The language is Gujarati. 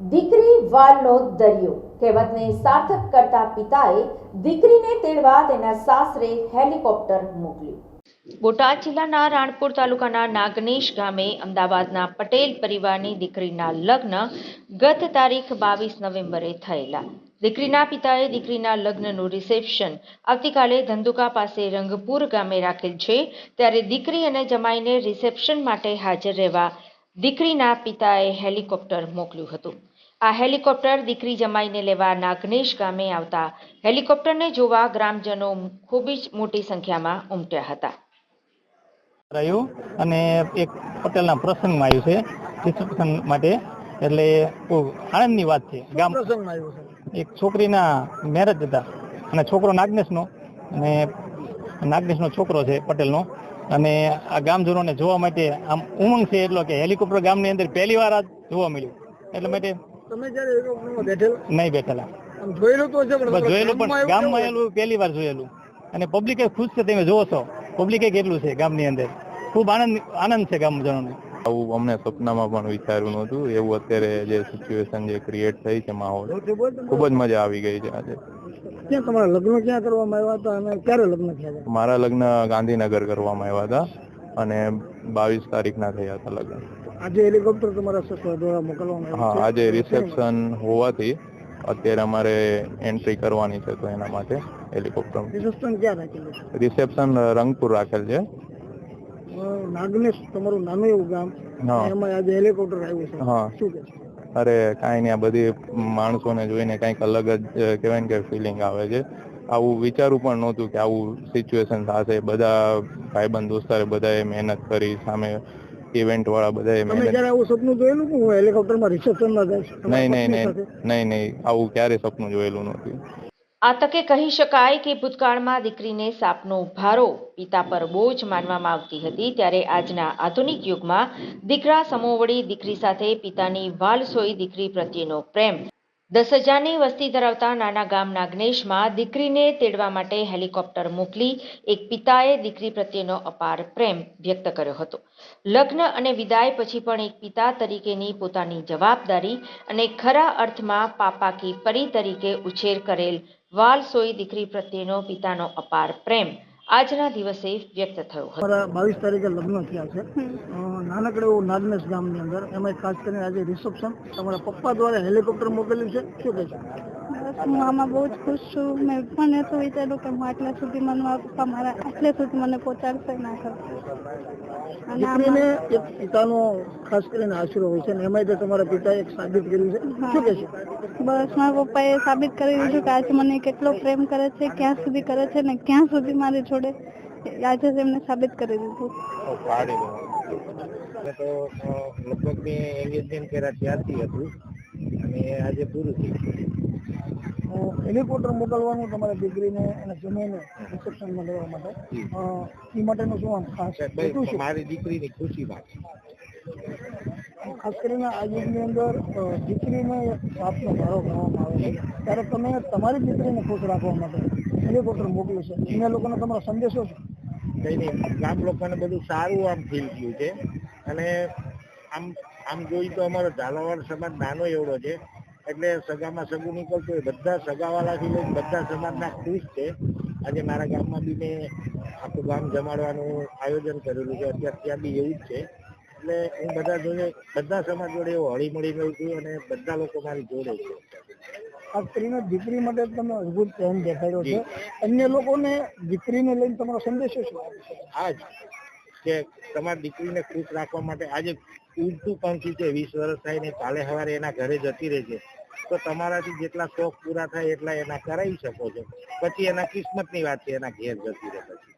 દીકરી વાલનો દરિયો. કહેવતને સાર્થક કરતા પિતાએ દીકરીને તેડવા તેના સાસરે હેલિકોપ્ટર મોકલ્યું. બોટાદ જિલ્લાના રાણપુર તાલુકાના નાગનેશ ગામે અમદાવાદના પટેલ પરિવારની દીકરીના લગ્ન ગત તારીખ બાવીસ નવેમ્બરે થયેલા. દીકરીના પિતાએ દીકરીના લગ્નનું રિસેપ્શન આવતીકાલે ધંધુકા પાસે રંગપુર ગામે રાખેલ છે. ત્યારે દીકરી અને જમાઈને રિસેપ્શન માટે હાજર રહેવા દીકરીના પિતાએ હેલિકોપ્ટર મોકલ્યું હતું. આ હેલિકોપ્ટર દીકરી જમાઈને લેવા નાગનેશ ગામે આવતા હેલિકોપ્ટરને જોવા ગ્રામજનો ખૂબ જ મોટી સંખ્યામાં ઉમટ્યા હતા. રહ્યું અને એક પટેલના પ્રસંગમાં આવ્યું છે. રિસેપ્શન માટે એટલે આનંદની વાત છે. ગામ પ્રસંગમાં આવ્યું છે? એક છોકરીના મેરેજ હતા અને છોકરો નાગનેશનો અને નાગનેશનો છોકરો છે પટેલનો. અને આ ગામજનોને જોવા માટે આમ ઉમંગ છે એટલો કે હેલિકોપ્ટર ગામની અંદર પહેલી વાર આ જોવા મળ્યું. એટલે માટે તમે જયારે બેઠેલા? નહીં બેઠેલા. જોયેલું તો છે બસ જોયેલું પણ ગામમાં એલું પહેલી વાર જોયેલું. અને પબ્લિકે ખુશ છે તમે જોવો છો. પબ્લિકે કેટલું છે ગામની અંદર? ખૂબ આનંદ આનંદ છે ગામજનોને. આવું અમને સપનામાં પણ વિચાર્યું નહોતું. એવું અત્યારે જે સિચ્યુએશન જે ક્રિએટ થઈ છે માહોલ ખૂબ જ મજા આવી ગઈ છે આજે. ક્યાં તમારા લગ્ન ક્યાં કરવામાં આવ્યા હતા અને ક્યારે લગ્ન થયા હતા? મારા લગ્ન ગાંધીનગર કરવામાં આવ્યા હતા અને બાવીસ તારીખના થયા હતા લગ્ન. આજે હેલિકોપ્ટર તમારા સસરા દ્વારા મોકલવામાં હા આજે રિસેપ્શન હોવાથી અત્યારે અમારે એન્ટ્રી કરવાની છે તો એના માટે હેલિકોપ્ટર રિસેપ્શન ક્યાં રાખેલું છે? રિસેપ્શન રંગપુર રાખેલ છે. અ, નાગનેશ તમારું નાનું એવું ગામ. એમાં આજે હેલિકોપ્ટર આવ્યું છે. શું કે અરે કાંઈ નહીં આ બધી માણસોને જોઈને કંઈક અલગ જ કહેવાય ને કે ફિલિંગ આવે છે. આવું વિચારવું પણ નહોતું કે આવું સિચ્યુએશન થશે. બધા ભાઈબંધ દોસ્તારે બધાએ મહેનત કરી સામે ઇવેન્ટ વાળા બધાએ તમે મહેનત આવું સપનું જોયેલું કે હું હેલિકોપ્ટરમાં રિસેપ્શનમાં જઈશ? નહીં નહીં નહીં. નહીં નહીં. આવું ક્યારે સપનું જોયેલું નહોતું. આ તકે કહી શકાય કે ભૂતકાળમાં દીકરીને સાપનો ભારો પિતા પર બોજ માનવામાં આવતી હતી, ત્યારે આજના આધુનિક યુગમાં દીકરા સમોવડી દીકરી સાથે પિતાની વાલસોઈ દીકરી પ્રત્યેનો પ્રેમ. દસ હજારની વસ્તી ધરાવતા નાના ગામ નાગનેશમાં દીકરીને તેડવા માટે હેલિકોપ્ટર મોકલી એક પિતાએ દીકરી પ્રત્યેનો અપાર પ્રેમ વ્યક્ત કર્યો હતો. લગ્ન અને વિદાય પછી પણ એક પિતા તરીકેની પોતાની જવાબદારી અને ખરા અર્થમાં પાપા કી પરી તરીકે ઉછેર કરેલ વાલસોઈ દીકરી પ્રત્યેનો પિતાનો અપાર પ્રેમ. આજના દિવસે વ્યક્ત થયો હતો. બાવીસ તારીખે લગ્ન થયા છે. નાનકડે એવું નાગનેશ ગામની અંદર એમાં ખાસ કરીને આજે રિસેપ્શન તમારા પપ્પા દ્વારા હેલિકોપ્ટર મોકલ્યું છે. શું કહે હું આમાં બહુ જ ખુશ છું. મેં પણ એટલું વિચાર્યું કે હું આટલા સુધી મને મારા પપ્પા મારા આટલે સુધી મને પહોંચાડશે ના ખબર અને દીકરીને એક પિતાનો ખાસ કરીને આશરો હોય છે એમાં તે તમારા પિતાએ એક સાબિત કર્યું છે. શું કહે છે બસ મારા પપ્પાએ સાબિત કરી દીધું કે આજે મને કેટલો પ્રેમ કરે છે ક્યાં સુધી કરે છે ને ક્યાં સુધી મારી જોડે આજે એમને સાબિત કરી દીધું. તો લગભગ મેં એંગેજમેન્ટ કર્યા ત્યારથી હતું. અને આજે પૂરું થયું. હેલિકોપ્ટર મોકલવાનું તમારા દીકરીને અને જમીને રિસેપ્શનમાં લેવા માટે. એ માટેનું શું આમ ખાસ મારી દીકરીની ખુશી વાત ખાસ કરીને આ યુગની અંદર દીકરીને સાપનો ભારો ગણવામાં આવે છે. ત્યારે તમે તમારી દીકરીને ખુશ રાખવા માટે હેલિકોપ્ટર મોકલ્યું છે. એને લોકોને તમારો સંદેશો છે કઈ નહીં ગામ લોકોને બધું સારું આમ ફીલ થયું છે. અને આમ આમ જોઈ તો અમારો ઝાલાવાડ સમાજ નાનો એવડો છે. એટલે સગામાં સગું નીકળતું હોય. બધા સગાવાલાથી લઈને બધા સમાજના ખુશ છે. આજે મારા ગામમાં બી મેં આખું ગામ જમાડવાનું આયોજન કરેલું છે. અત્યારે ત્યાં બી એવું જ છે. એટલે હું બધા જોડે બધા સમાજ જોડે હળી મળી રહ્યું છું અને બધા લોકો મારી જોડે છે. આ સ્ત્રીનો દીકરી માટે તમે અદભુત પ્રેમ દેખાડ્યો છે. અન્ય લોકોને દીકરીને લઈને તમારો સંદેશો શું આ જ કે તમારી દીકરીને ખુશ રાખવા માટે આજે ઉડતું પંખી છે. વીસ વર્ષ થાય ને કાલે સવારે એના ઘરે જતી રહે છે. તો તમારાથી જેટલા શોખ પૂરા થાય એટલા એના કરાવી શકો છો. પછી એના કિસ્મતની વાત છે, એના ઘેર જતી રહે પછી.